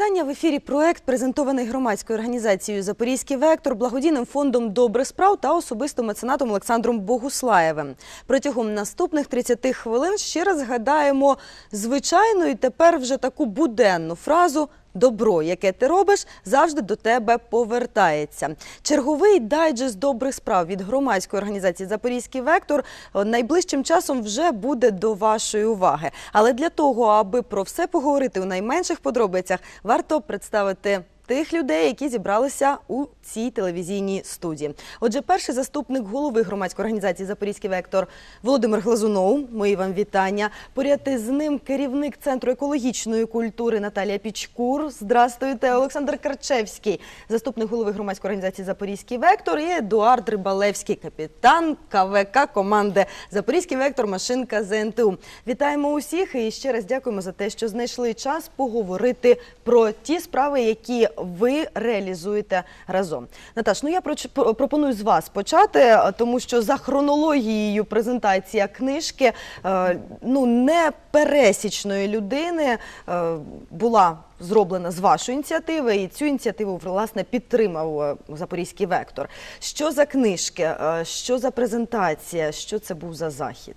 Вітання в ефірі. Проект презентований громадською організацією Запорізький вектор, благодійним фондом добрих справ та особистим меценатом Олександром Богуслаєвим. Протягом наступних 30 хвилин ще раз згадаємо звичайну і тепер вже таку буденну фразу. Добро, яке ти робиш, завжди до тебе повертається. Черговий дайджест добрих справ від громадської організації Запорізький вектор найближчим часом вже буде до вашої уваги. Але для того, аби про все поговорити у найменших подробицях, варто представити тих людей, які зібралися у цій телевізійній студії. Отже, перший заступник голови громадської організації Запорізький вектор Володимир Глазунов. Мої вам вітання. Поряд із ним керівник центру екологічної культури Наталія Пічкур. Здрастуйте, Олександр Карчевський, заступник голови громадської організації Запорізький вектор і Едуард Рибалевський, капітан КВК команди Запорізький вектор Машинка ЗНТУ. Вітаємо усіх і ще раз дякуємо за те, що знайшли час поговорити про ті справи, які ви реалізуєте разом. Наташ, ну я пропоную з вас почати, е, тому що за хронологією презентація книжки е, ну не пересічної людини е, була зроблена з вашої ініціативи, і цю ініціативу власне підтримав Запорізький вектор. Що за книжки, що за презентація, що це був за захід?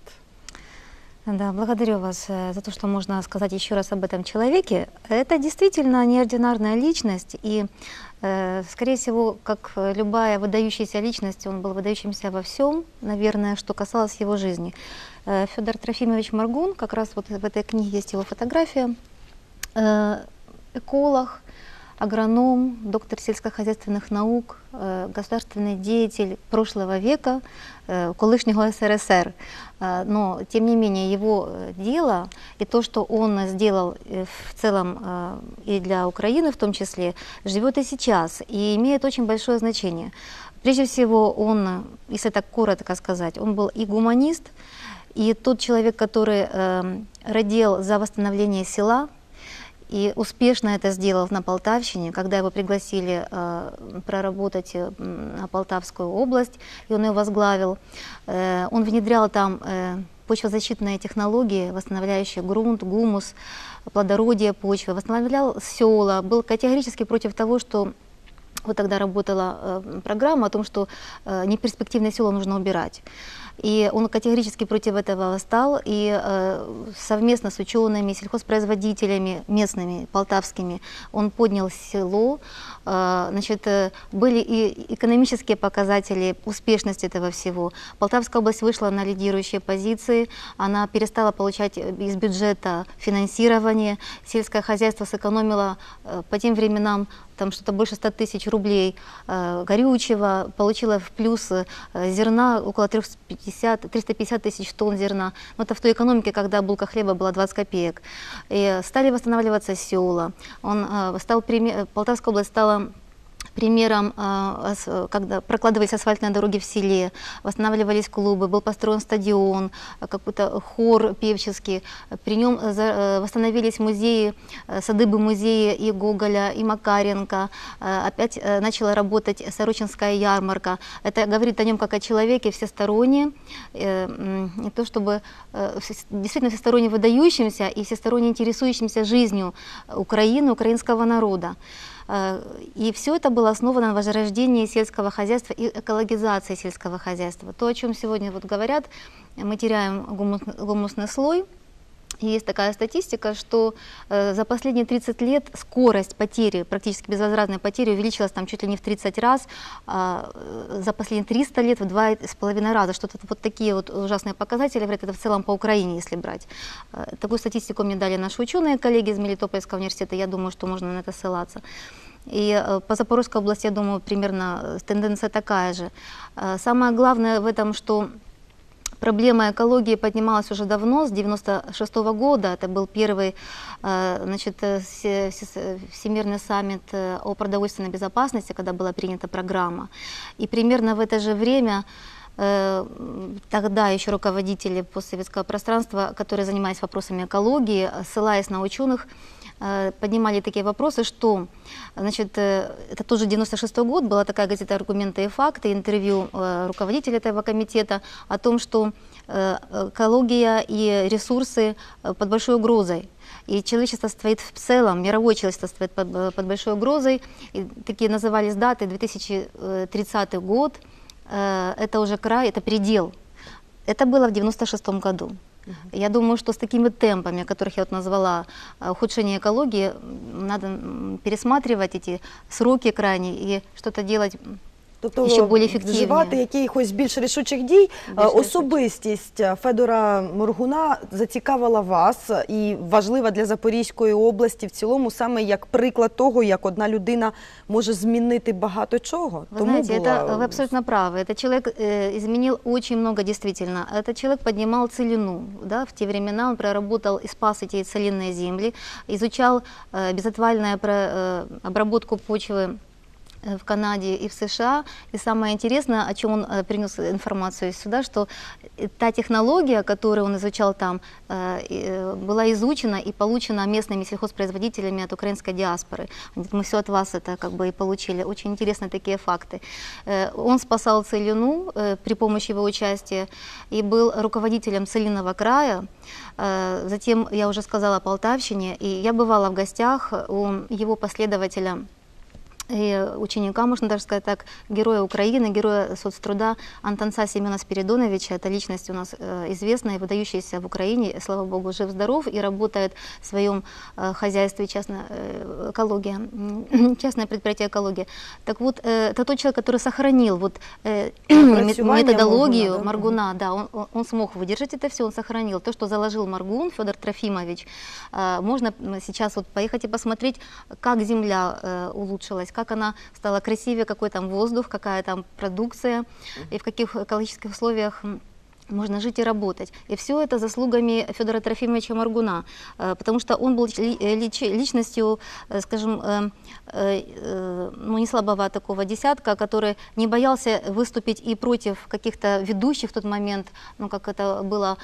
Да, благодарю вас э, за то, что можно сказать еще раз об этом человеке. Это действительно неординарная личность, и, э, скорее всего, как э, любая выдающаяся личность, он был выдающимся во всем, наверное, что касалось его жизни. Э, Федор Трофимович Маргун, как раз вот в этой книге есть его фотография, э, эколог, агроном, доктор сельскохозяйственных наук, э, государственный деятель прошлого века, э, колышнего СРСР. Э, Но, тем не менее, его дело и то, что он сделал в целом и для Украины в том числе, живет и сейчас и имеет очень большое значение. Прежде всего, он, если так коротко сказать, он был и гуманист, и тот человек, который родил за восстановление села, и успешно это сделал на Полтавщине, когда его пригласили э, проработать э, Полтавскую область, и он ее возглавил. Э, он внедрял там э, почвозащитные технологии, восстанавливающие грунт, гумус, плодородие почвы, восстанавливал села, был категорически против того, что вот тогда работала э, программа о том, что э, неперспективные села нужно убирать. И он категорически против этого восстал, и э, совместно с учеными, сельхозпроизводителями местными, полтавскими, он поднял село. Э, значит, э, были и экономические показатели успешности этого всего. Полтавская область вышла на лидирующие позиции, она перестала получать э, из бюджета финансирование, сельское хозяйство сэкономило э, по тем временам там что-то больше 100 тысяч рублей э, горючего, получила в плюс э, зерна около 350, 350 тысяч тонн зерна. Но это в той экономике, когда булка хлеба была 20 копеек. И стали восстанавливаться села. Он, э, стал, приме- Полтавская область стала примером, ас- когда прокладывались асфальтные дороги в селе, восстанавливались клубы, был построен стадион, э, какой-то хор певческий. При нем э, э, восстановились музеи, э, сады бы музеи и Гоголя, и Макаренко. Э, Опять начала работать Сорочинская ярмарка. Это говорит о нем как о человеке всесторонне, не то чтобы действительно всесторонне выдающимся и всесторонне интересующимся жизнью Украины, украинского народа. Э, И все это было основано на возрождении сельского хозяйства и экологизации сельского хозяйства. То, о чем сегодня вот говорят, мы теряем гумус- гумусный слой. И Есть такая статистика, что э, за последние 30 лет скорость потери, практически безвозвратной потери, увеличилась там чуть ли не в 30 раз, а э, за последние 300 лет в два с половиной раза. Что-то вот такие вот ужасные показатели, говорят, это в целом по Украине, если брать. Э, Такую статистику мне дали наши ученые, коллеги из Мелитопольского университета, я думаю, что можно на это ссылаться. И э, по Запорожской области, я думаю, примерно э, тенденция такая же. Э, Самое главное в этом, что Проблема экологии поднималась уже давно, с 96 года. Это был первый э, значит, э, все- все- Всемирный саммит э, о продовольственной безопасности, когда была принята программа. И примерно в это же время э, м, тогда еще руководители постсоветского пространства, которые занимались вопросами экологии, э, ссылаясь на ученых, э, поднимали такие вопросы, что, значит, э, это тоже 96 год, была такая газета «Аргументы и факты», интервью э, руководителя этого комитета о том, что э, экология и ресурсы э, под большой угрозой. И человечество стоит в целом, мировое человечество стоит под, э, под большой угрозой. И такие назывались даты, 2030 год, э, это уже край, это предел. Это было в 96 году. Я думаю, что с такими темпами, о которых я вот назвала, э, ухудшение экологии, м, надо м, пересматривать эти сроки крайние и что-то делать Тобто Ще більш ефективні. вживати якихось більш рішучих дій. Більш Е, Особистість е, Федора Моргуна зацікавила вас е, і важлива для Запорізької області в цілому, саме як приклад того, як одна людина може змінити багато чого. Вы знаете, это вы абсолютно правы. Этот человек э, изменил очень много действительно. Этот человек поднимал целину. Да? В те времена он проработал и спас эти целинные земли, изучал э, безотвальную про- э, обработку почвы э, В Канаде и в США. И самое интересное, о чем он э, принес информацию сюда, что э, та технология, которую он изучал там, э, э, была изучена и получена местными сельхозпроизводителями от украинской диаспоры. Мы все от вас это как бы и получили. Очень интересные такие факты. Э, Он спасал целину э, при помощи его участия и был руководителем целинного края. Э, Затем, я уже сказала о Полтавщине, и я бывала в гостях у его последователя и ученика, можно даже сказать так, героя Украины, героя соцтруда Антонца Семена Спиридоновича. Это личность у нас э, известная, выдающаяся в Украине, слава богу, жив-здоров и работает в своем э, хозяйстве частная э, экология, частное предприятие экология. Так вот, это тот человек, который сохранил вот методологию Моргуна, да? Маргуна, да, он, он- смог выдержать это все, он сохранил. То, что заложил Маргун, Федор Трофимович, можно сейчас вот поехать и посмотреть, как земля улучшилась, как она стала красивее, какой там воздух, какая там продукция, и в каких экологических условиях можно жить и работать. И все это заслугами Федора Трофимовича Маргуна, э, потому что он был э, лич- личностью, э, скажем, ну, не слабого такого десятка, который не боялся выступить и против каких-то ведущих в тот момент, ну, как это было,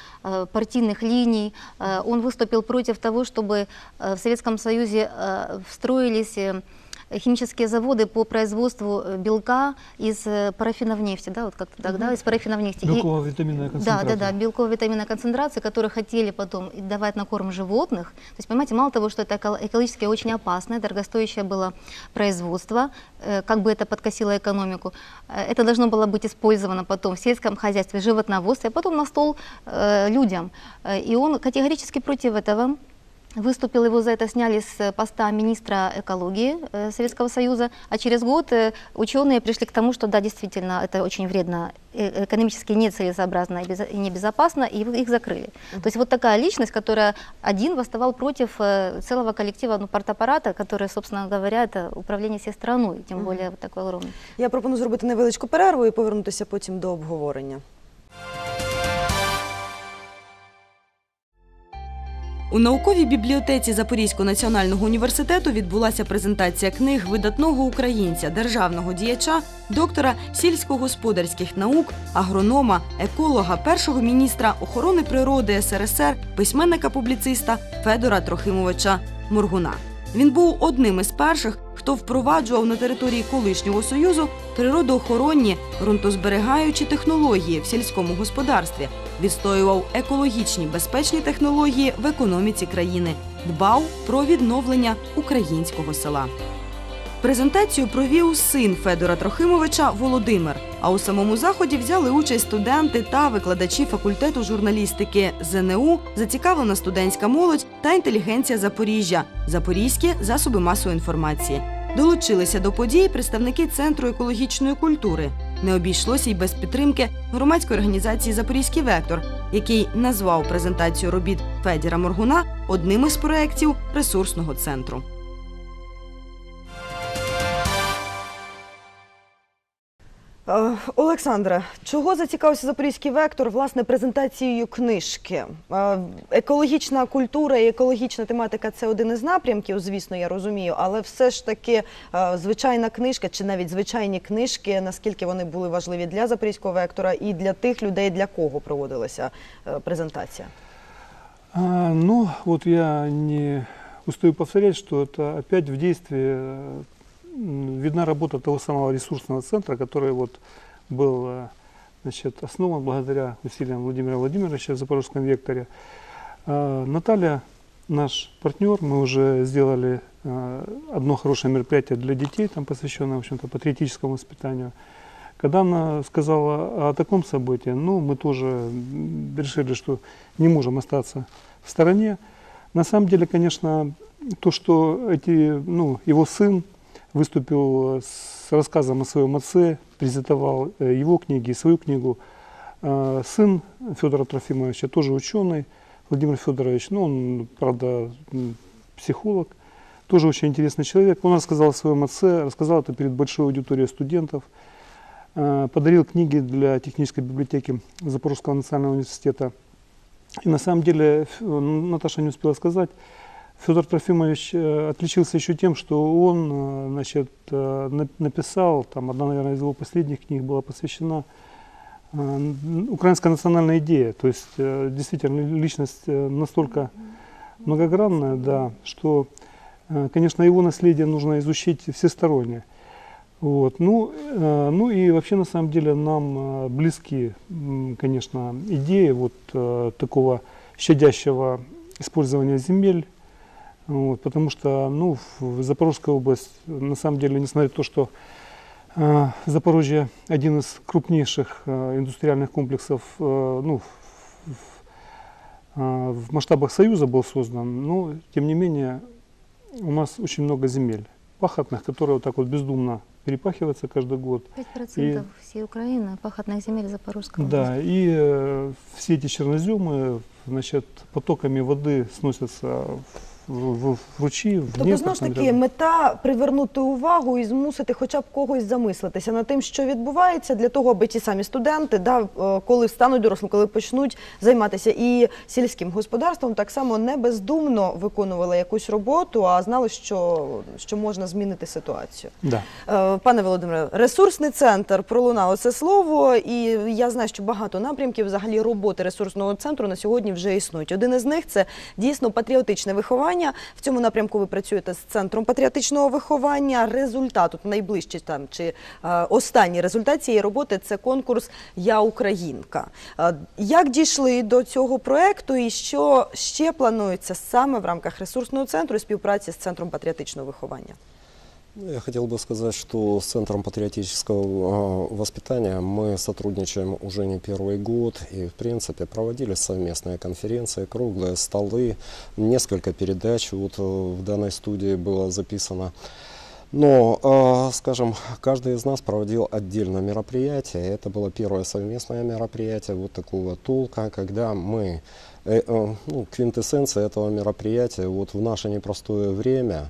партийных линий. Он выступил против того, чтобы в Советском Союзе встроились химические заводы по производству э, белка из э, парафинов нефти, да, вот как тогда из парафинов нефти. И- Белково-витаминная да, концентрация. да, да, белково-витаминная концентрация, которые хотели потом и давать на корм животных. То есть, понимаете, мало того, что это эко- экологически очень опасное, дорогостоящее было производство, э, как бы это подкосило экономику, э, это должно было быть использовано потом в сельском хозяйстве, животноводстве, а потом на стол э, людям. Э, И он категорически против этого. Выступил его за это, сняли с поста министра экологии э, Советского Союза, а через год э, ученые пришли к тому, что да, действительно, это очень вредно, э, экономически нецелесообразно и безо- и небезопасно, и их их закрыли. То есть вот такая личность, которая один восставал против э, целого коллектива ну, партаппарата, который, собственно говоря, это управление всей страной, тем более вот такой огромный. Я пропоную зробити невеличку перерву і повернутися потім до обговорення. У науковій бібліотеці Запорізького національного університету відбулася презентація книг видатного українця, державного діяча, доктора сільськогосподарських наук, агронома, еколога, першого міністра охорони природи СРСР, письменника-публіциста Федора Трохимовича Моргуна. Він був одним із перших, хто впроваджував на території колишнього союзу природоохоронні ґрунтозберігаючі технології в сільському господарстві, відстоював екологічні безпечні технології в економіці країни, дбав про відновлення українського села. Презентацію провів син Федора Трохимовича Володимир. А у самому заході взяли участь студенти та викладачі факультету журналістики ЗНУ, зацікавлена студентська молодь та інтелігенція Запоріжжя, запорізькі засоби масової інформації. Долучилися до подій представники Центру екологічної культури. Не обійшлося й без підтримки громадської організації Запорізький вектор, який назвав презентацію робіт Федіра Моргуна одним із проєктів ресурсного центру. Е, Олександре, чого зацікавився Запорізький вектор власне презентацією книжки? Е, Екологічна культура і екологічна тематика це один із напрямків, звісно, я розумію, але все ж таки е, звичайна книжка чи навіть звичайні книжки, наскільки вони були важливі для Запорізького вектора і для тих людей, для кого проводилася презентація? А, ну, вот я не устаю повторять, что это опять в действии м, видна работа того самого ресурсного центра, который вот был э, значит, основан благодаря усилиям Владимира Владимировича в Запорожском векторе. А, Наталья наш партнер. Мы уже сделали э, одно хорошее мероприятие для детей, там посвященное, в общем-то, патриотическому воспитанию. Когда она сказала о таком событии, ну, мы тоже решили, что не можем остаться в стороне. На самом деле, конечно, то, что эти, ну, его сын выступил с рассказом о своем отце, презентовал э, его книги, свою книгу. Э, Сын Федора Трофимовича тоже ученый, Владимир Федорович, ну, он, правда, психолог, тоже очень интересный человек. Он рассказал о своем отце, рассказал это перед большой аудиторией студентов, Э, подарил книги для технической библиотеки Запорожского национального университета. И на самом деле, э, Наташа не успела сказать, Федор Трофимович э, отличился еще тем, что он э, значит, э, на- написал, там одна, наверное, из его последних книг была посвящена н- украинской национальной идее. То есть действительно личность настолько многогранная, да, что, конечно, его наследие нужно изучить всесторонне. Вот. Ну, ну и вообще на самом деле нам близки, конечно, идеи вот такого щадящего использования земель, вот, потому что ну, в Запорожская область, на самом деле, несмотря на то, что э, Запорожье один из крупнейших э, индустриальных комплексов э, ну, в, э, в масштабах Союза был создан, но тем не менее у нас очень много земель пахотных, которые вот так вот бездумно перепахиваются каждый год. 5% всей Украины пахотных земель Запорожской области. Да, и э, все эти черноземы, значит, потоками воды сносятся в, в, в ручьи, в Тобто, знову ж таки, мета привернути увагу і змусити хоча б когось замислитися над тим, що відбувається, для того, аби ті самі студенти, да, е, коли стануть дорослими, коли почнуть займатися і сільським господарством, так само не бездумно виконували якусь роботу, а знали, що, що можна змінити ситуацію. Да. Е, Пане Володимире, ресурсний центр пролунало це слово, і я знаю, що багато напрямків взагалі роботи ресурсного центру на сьогодні вже існують. Один із них це дійсно патріотичне виховання. В цьому напрямку ви працюєте з центром патріотичного виховання. Результат тут найближчий там чи е, останній результат цієї роботи це конкурс Я Українка. Е, як дійшли до цього проекту, і що ще планується саме в рамках ресурсного центру і співпраці з центром патріотичного виховання? Ну, Я хотел бы сказать, что с Центром патриотического э, воспитания мы сотрудничаем уже не первый год и, в принципе, проводили совместные конференции, круглые столы, несколько передач вот э, в данной студии было записано. Но, э, скажем, каждый из нас проводил отдельно мероприятие. Это было первое совместное мероприятие вот такого толка, когда мы, э, э, ну, квинтэссенция этого мероприятия вот в наше непростое время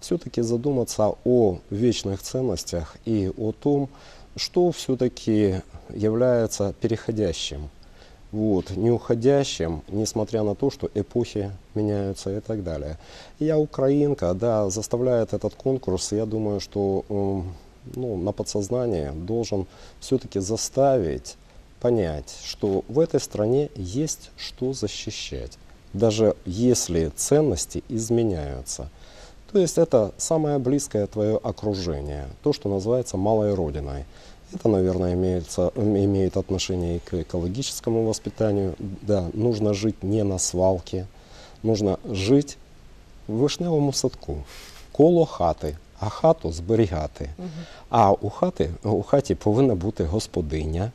все-таки задуматься о вечных ценностях и о том, что все-таки является переходящим. Вот, не уходящим, несмотря на то, что эпохи меняются и так далее. Я украинка, да, заставляет этот конкурс, я думаю, что м, ну, на подсознании должен все-таки заставить понять, что в этой стране есть что защищать, даже если ценности изменяются. То есть это самое близкое твое окружение, то, что называется малой родиной. Это, наверное, имеется, имеет отношение и к экологическому воспитанию. Да, нужно жить не на свалке, нужно жить в вишневому садку, коло хати, а хату зберігати. А у хати, у хаті повинна бути господиня,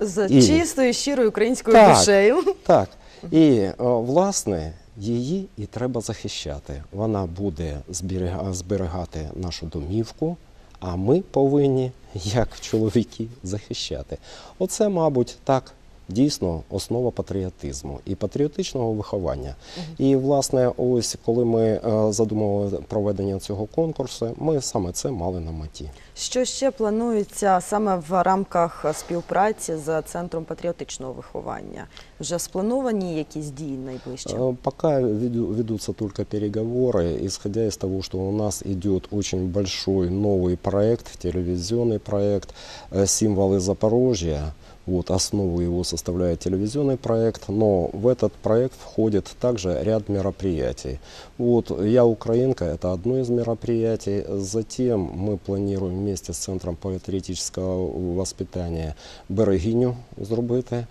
З І- чистою, щирою українською Так. душею. Так. І е, власне її і треба захищати. Вона буде зберіга- зберігати нашу домівку, а ми повинні, як чоловіки, захищати. Оце, мабуть, так. Дійсно, основа патріотизму і патріотичного виховання. І, власне, ось коли ми е, задумували проведення цього конкурсу, ми саме це мали на меті. Що ще планується саме в рамках співпраці з центром патріотичного виховання? Вже сплановані якісь дії найближчі? Э, Пока веду- ведутся только переговоры, исходя из того, что у нас идет очень большой новый проект, телевизионный проект э, «Символы Запорожья». Вот, основу его составляет телевизионный проект, но в этот проект входит также ряд мероприятий. Вот, «Я украинка» – это одно из мероприятий. Затем мы планируем вместе с Центром патриотического воспитания «Берегиню» зробити.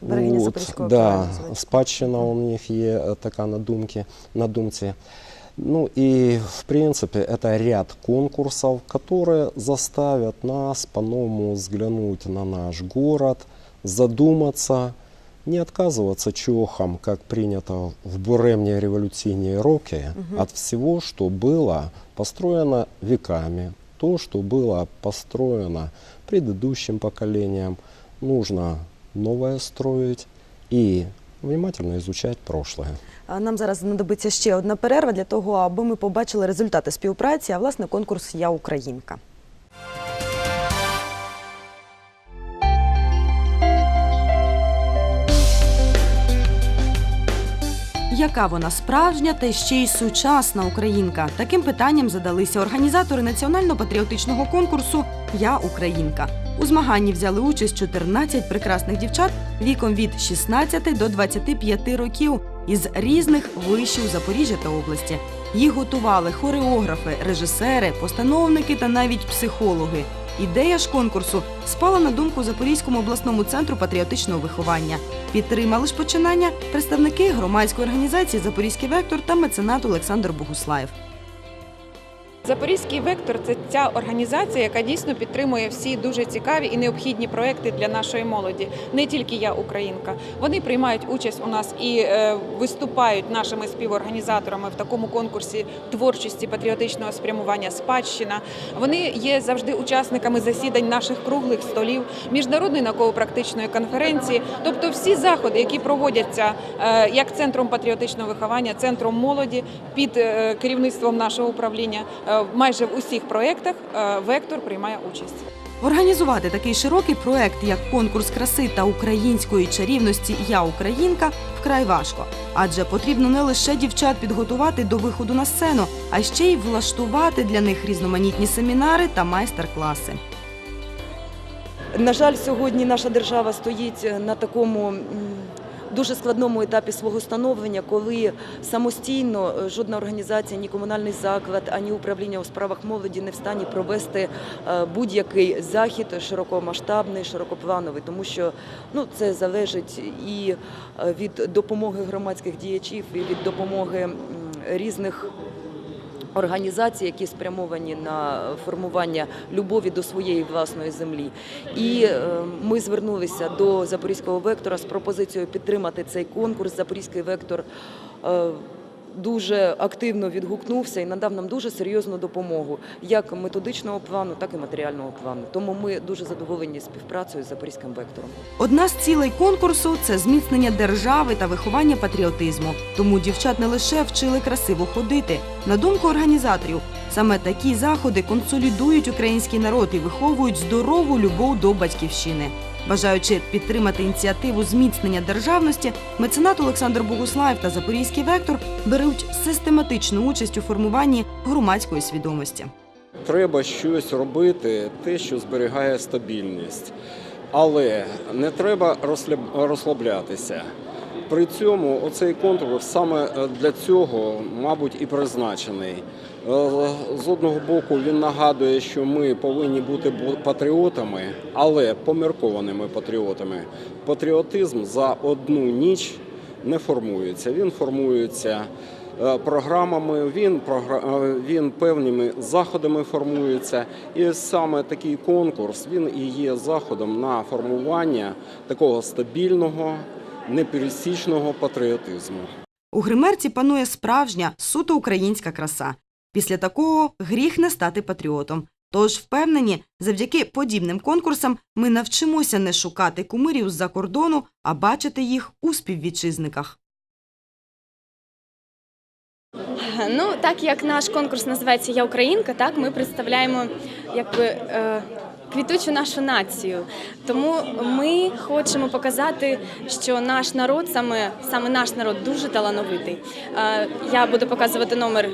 «Берегиня Запорізького краю» да, називається. спадщина у них є е, така на, думці, на думці. Ну и, в принципе, это ряд конкурсов, которые заставят нас по-новому взглянуть на наш город, задуматься, не отказываться чохам, как принято в буремные революционные роки, от всего, что было построено веками. То, что было построено предыдущим поколением, нужно новое строить и внимательно изучать прошлое. Нам зараз знадобиться ще одна перерва для того, аби ми побачили результати співпраці, а власне конкурс Я Українка. Яка вона справжня та ще й сучасна українка? Таким питанням задалися організатори національно-патріотичного конкурсу Я Українка. У змаганні взяли участь 14 прекрасних дівчат віком від 16 до 25 років із різних вишів Запоріжжя та області. Їх готували хореографи, режисери, постановники та навіть психологи. Ідея ж конкурсу спала на думку Запорізькому обласному центру патріотичного виховання. Підтримали ж починання представники громадської організації Запорізький вектор та меценат Олександр Богуслаєв. Запорізький вектор це ця організація, яка дійсно підтримує всі дуже цікаві і необхідні проекти для нашої молоді. Не тільки я українка. Вони приймають участь у нас і е, виступають нашими співорганізаторами в такому конкурсі творчості патріотичного спрямування спадщина. Вони є завжди учасниками засідань наших круглих столів, міжнародної науково-практичної конференції, тобто всі заходи, які проводяться е, як центром патріотичного виховання, центром молоді під е, керівництвом нашого управління. Майже в усіх проєктах е, вектор приймає участь. Організувати такий широкий проект, як конкурс краси та української чарівності Я Українка, вкрай важко, адже потрібно не лише дівчат підготувати до виходу на сцену, а ще й влаштувати для них різноманітні семінари та майстер-класи. На жаль, сьогодні наша держава стоїть на такому дуже складному етапі свого становлення, коли самостійно е, жодна організація, ні комунальний заклад, ані управління у справах молоді не в стані провести е, будь-який захід широкомасштабний, широкоплановий, тому що ну, це залежить і е, від допомоги громадських діячів, і від допомоги різних організацій, які спрямовані на формування любові до своєї власної землі. І е, ми звернулися до Запорізького вектора з пропозицією підтримати цей конкурс. Запорізький вектор е, дуже активно відгукнувся і надав нам дуже серйозну допомогу, як методичного плану, так і матеріального плану. Тому ми дуже задоволені співпрацею з Запорізьким вектором. Одна з цілей конкурсу це зміцнення держави та виховання патріотизму. Тому дівчат не лише вчили красиво ходити. На думку організаторів, саме такі заходи консолідують український народ і виховують здорову любов до батьківщини. Бажаючи підтримати ініціативу зміцнення державності, меценат Олександр Богуслаєв та Запорізький вектор беруть систематичну участь у формуванні громадської свідомості. Треба щось робити, те, що зберігає стабільність. Але не треба розслаб- розслаблятися. При цьому оцей конкурс саме е, для цього, мабуть, і призначений. Е, З одного боку, він нагадує, що ми повинні бути патріотами, але поміркованими патріотами. Патріотизм за одну ніч не формується. Він формується е, програмами, він, він певними заходами формується. І саме такий конкурс він і є заходом на формування такого стабільного, непересічного патріотизму. У гримерці панує справжня суто українська краса. Після такого гріх не стати патріотом. Тож впевнені, завдяки подібним конкурсам ми навчимося не шукати кумирів з-за кордону, а бачити їх у співвітчизниках. Ну, так як наш конкурс називається Я Українка, так ми представляємо якби е, квітучу нашу націю. Тому ми хочемо показати, що наш народ, саме саме наш народ, дуже талановитий. Е, я буду показувати номер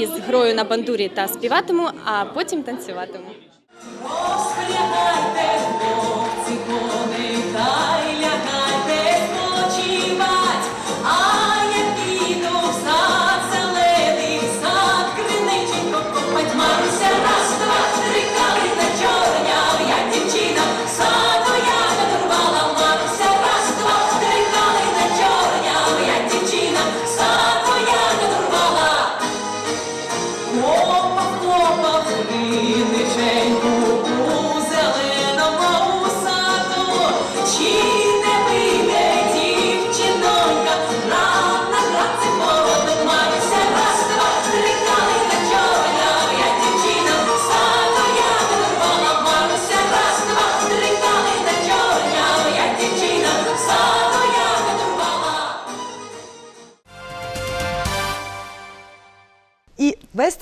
із грою на бандурі та співатиму, а потім танцюватиму. Та й лягайте спочивать.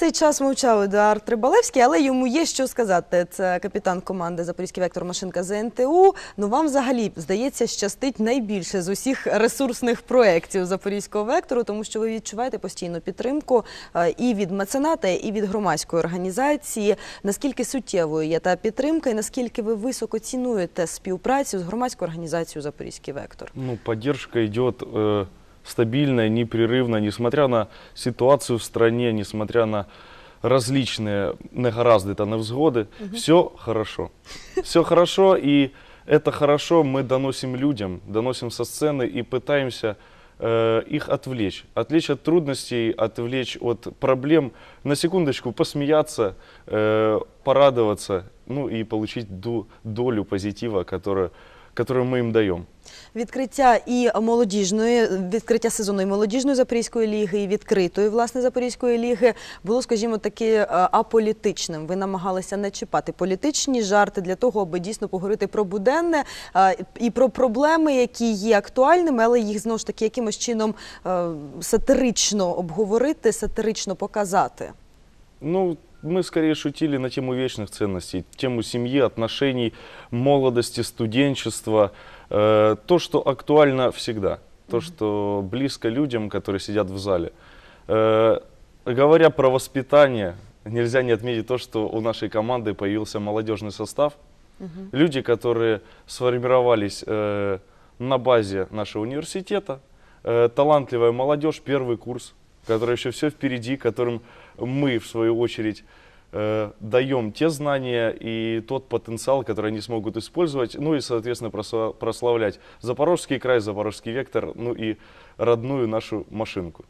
Цей час мовчав Едуард Трибалевський, але йому є що сказати. Це капітан команди Запорізький вектор Машинка ЗНТУ. Ну вам взагалі здається, щастить найбільше з усіх ресурсних проєктів Запорізького вектору, тому що ви відчуваєте постійну підтримку е, і від мецената, і від громадської організації. Наскільки суттєвою є та підтримка, і наскільки ви високо цінуєте співпрацю з громадською організацією Запорізький вектор? Ну, идет э, стабильная, непрерывная, несмотря на ситуацию в стране, несмотря на различные негаразды, та невзгоды, все хорошо. Все хорошо, и это хорошо мы доносим людям, доносим со сцены и пытаемся э, их отвлечь. Отвлечь от трудностей, отвлечь от проблем, на секундочку посмеяться, э, порадоваться, ну и получить ду- долю позитива, которую, которую мы им даем. Відкриття і молодіжної, відкриття сезону і молодіжної Запорізької ліги, і відкритої власне Запорізької ліги було, скажімо, таки е, аполітичним. Ви намагалися не чіпати політичні жарти для того, аби дійсно поговорити про буденне е, і про проблеми, які є актуальними, але їх знову ж таки якимось чином е, сатирично обговорити, сатирично показати. Ну, мы скорее шутили на тему вечных ценностей, тему семьи, отношений, молодости, студенчества. Э, то, что актуально всегда, то, что близко людям, которые сидят в зале. Э, говоря про воспитание, нельзя не отметить то, что у нашей команды появился молодежный состав. Люди, которые сформировались э, на базе нашего университета, э, талантливая молодежь, первый курс, которая еще все впереди, которым мы, в свою очередь, э, даем те знания и тот потенциал, который они смогут использовать, ну и, соответственно, просла- прославлять Запорожский край, Запорожский вектор, ну и родную нашу машинку.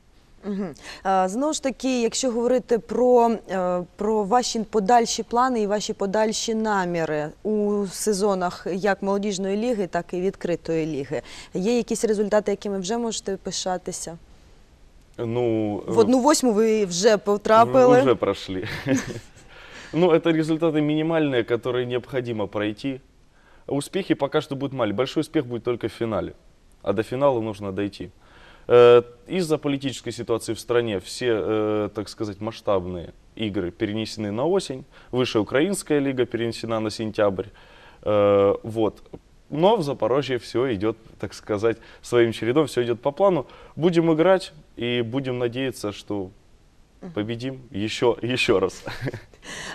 Мгм. Е, Знову ж таки, якщо говорити про, е, про ваші подальші плани і ваші подальші наміри у сезонах як молодіжної ліги, так і відкритої ліги, є якісь результати, якими вже можете пишатися? Ну, В одну восьму ви вже потрапили. Уже прошли. Ну, это результаты минимальные, которые необходимо пройти. Успехи пока что будут маленькие. Большой успех будет только в финале. А до финала нужно дойти. Э, Из-за политической ситуации в стране все, э, так сказать, масштабные игры перенесены на осень. Высшая украинская лига перенесена на сентябрь. Э, Вот. Но в Запорожье все идет, так сказать, своим чередом, все идет по плану. Будем играть и будем надеяться, что победим еще, еще раз.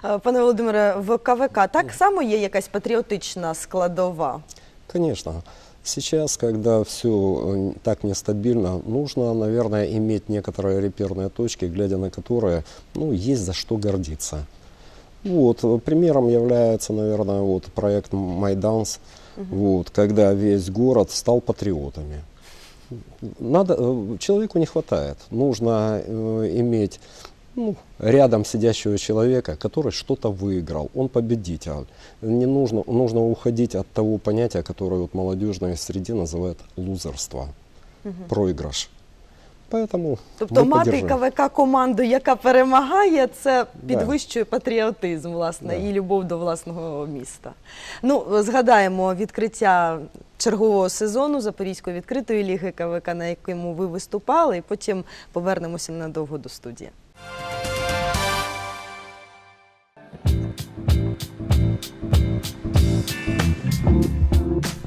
Е, Пане Володимире, в КВК так само є якась патріотична складова? Конечно. Сейчас, когда все так нестабильно, нужно, наверное, иметь некоторые реперные точки, глядя на которые, ну, есть за что гордиться. Вот, э, примером является, наверное, вот проект Майданс, вот, когда весь город стал патриотами. Надо, э, человеку не хватает. Нужно э, иметь ну, рядом сидящего человека, который что-то выиграл, он победитель. Не нужно, нужно уходить от того понятия, которое вот молодежная среде называют лузерство, проигрыш. Поэтому Тобто мати. КВК команду, яка перемагає, це підвищує патріотизм, власне, Да. і любов до власного міста. Ну, згадаємо відкриття чергового сезону Запорізької відкритої ліги КВК, на якому ви виступали, і потім повернемося надовго до студії.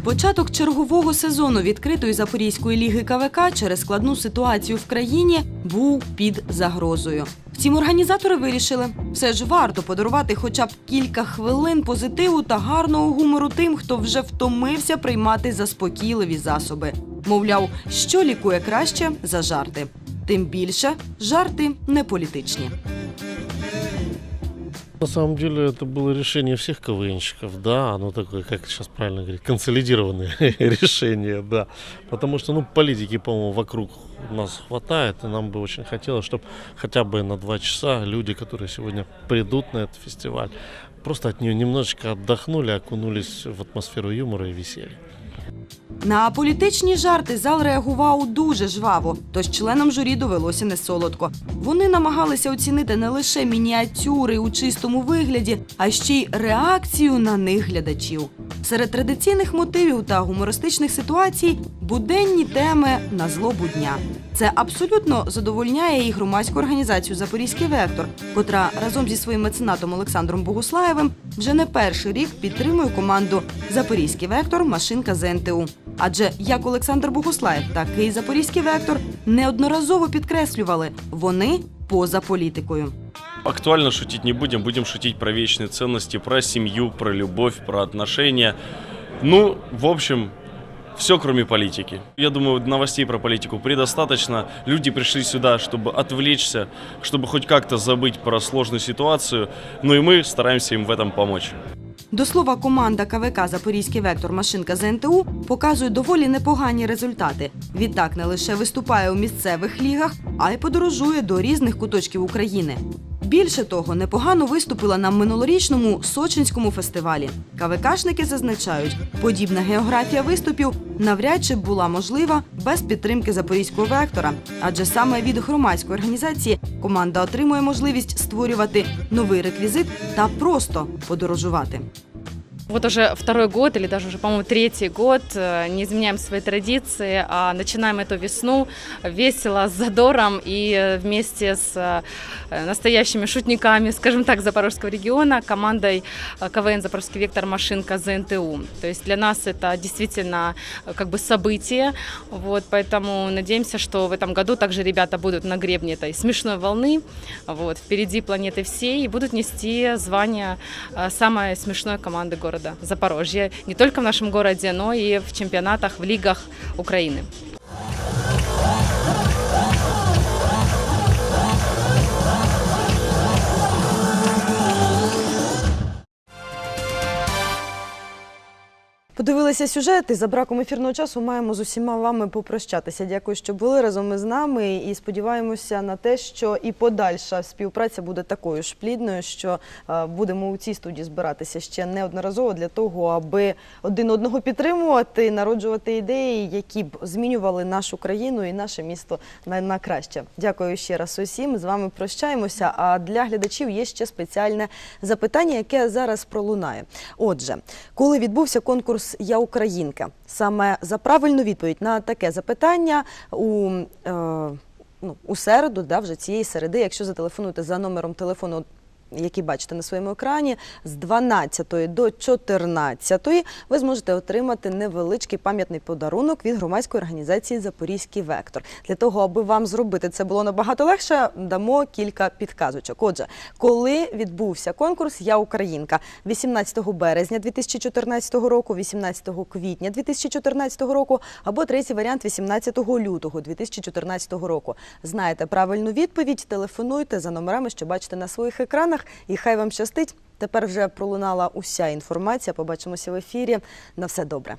Початок чергового сезону відкритої Запорізької ліги КВК через складну ситуацію в країні був під загрозою. Втім, організатори вирішили, все ж варто подарувати хоча б кілька хвилин позитиву та гарного гумору тим, хто вже втомився приймати заспокійливі засоби. Мовляв, що лікує краще за жарти. Тим більше жарти не політичні. На самом деле это было решение всех КВНщиков, да, оно такое, как сейчас правильно говорить, консолидированное решение, да. Потому что, ну, политики, по-моему, вокруг нас хватает, и нам бы очень хотелось, чтобы хотя бы на два часа люди, которые сегодня придут на этот фестиваль, просто от нее немножечко отдохнули, окунулись в атмосферу юмора и веселья. На політичні жарти зал реагував дуже жваво, тож членам журі довелося не солодко. Вони намагалися оцінити не лише мініатюри у чистому вигляді, а ще й реакцію на них глядачів. Серед традиційних мотивів та гумористичних ситуацій буденні теми на злобу дня. Це абсолютно задовольняє і громадську організацію Запорізький вектор, котра разом зі своїм меценатом Олександром Богуслаєвим вже не перший рік підтримує команду Запорізький вектор Машинка ЗНТУ. Адже як Олександр Богуслаєв, так і Запорізький вектор неодноразово підкреслювали, вони поза політикою. Актуально шутить не будем, будем шутить про вечные ценности, про семью, про любовь, про отношения. Ну, в общем, все кроме политики. Я думаю, новостей про политику предостаточно. Люди пришли сюда, чтобы отвлечься, чтобы хоть как-то забыть про сложную ситуацию. Ну и мы стараемся им в этом помочь. До слова, команда КВК Запорізький вектор Машинка ЗНТУ показує доволі непогані результати. Відтак не лише виступає у місцевих лігах, а й подорожує до різних куточків України. Більше того, непогано виступила на минулорічному Сочинському фестивалі. КВКшники зазначають, подібна географія виступів навряд чи була можлива без підтримки запорізького вектора, адже саме від громадської організації команда отримує можливість створювати новий реквізит та просто подорожувати. Вот уже второй год или даже уже, по-моему, третий год э, не изменяем свои традиции, а начинаем эту весну весело, с задором и э, вместе с э, настоящими шутниками, скажем так, Запорожского региона, командой э, КВН «Запорожский вектор Машинка ЗНТУ». То есть для нас это действительно э, как бы событие, вот, поэтому надеемся, что в этом году также ребята будут на гребне этой смешной волны, вот, впереди планеты всей и будут нести звание э, самой смешной команды города Запорожье. Не только в нашем городе, но и в чемпионатах, в лигах Украины. Подивилися сюжет і за браком ефірного часу маємо з усіма вами попрощатися. Дякую, що були разом із нами. І сподіваємося на те, що і подальша співпраця буде такою ж плідною, що е, будемо у цій студії збиратися ще неодноразово для того, аби один одного підтримувати, народжувати ідеї, які б змінювали нашу країну і наше місто на, на краще. Дякую ще раз усім. З вами прощаємося. А для глядачів є ще спеціальне запитання, яке зараз пролунає. Отже, коли відбувся конкурс Я Українка, саме за правильну відповідь на таке запитання у. Е, Ну, у середу, да, вже цієї середи, якщо зателефонуєте за номером телефону, який бачите на своєму екрані, з 12 до 14 ви зможете отримати невеличкий пам'ятний подарунок від громадської організації Запорізький вектор. Для того, аби вам зробити це було набагато легше, дамо кілька підказочок. Отже, коли відбувся конкурс Я Українка 18 березня 2014 року, 18 квітня 2014 року або третій варіант 18 лютого 2014 року. Знаєте правильну відповідь, телефонуйте за номерами, що бачите на своїх екранах, і хай вам щастить. Тепер вже пролунала уся інформація. Побачимося в ефірі. На все добре.